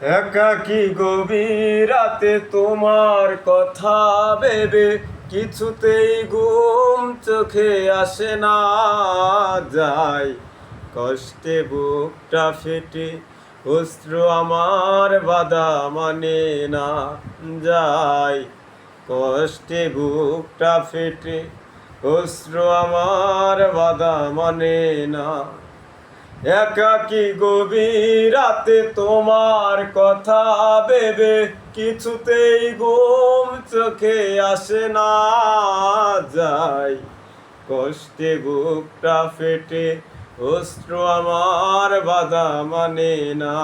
একাকি গভীর রাতে তোমার কথা ভেবে কিছুতেই ঘুম চোখে আসে না যায়। কষ্টে বুকটা ফেটে অস্ত্র আমার বাধা মানে না যায়। কষ্টে বুকটা ফেটে অস্ত্র আমার বাধা মানে না একাকি গভীর রাতে তোমার কথা ভেবে কিছুতেই ঘুম চোখে আসে না যায়। কষ্টে বুকটা ফেটে অস্ত্র আমার বাধা মানে না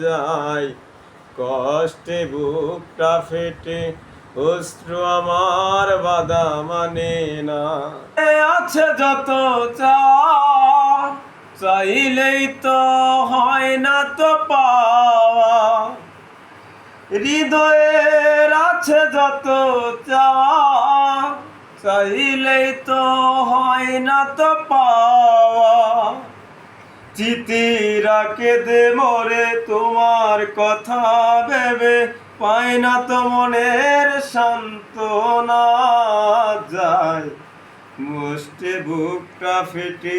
যায়। কষ্টে বুকটা ফেটে অস্ত্র আমার বাধা মানে না। আছে যত চা চাইলেই তো হয় না তো পাওয়া। হৃদয়ের আছে যত চাওয়া। চাইলেই তো হয় না তো পাওয়া। চিতিরা কেঁদে মরে, তোমার কথা ভেবে পাই না তো মনের সান্ত্বনা। যায় মুষ্টে বুকটা ফেটে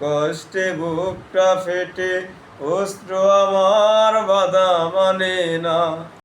কষ্টে বুকটা ফেটে অস্ত্র আমার বাধা মানে না।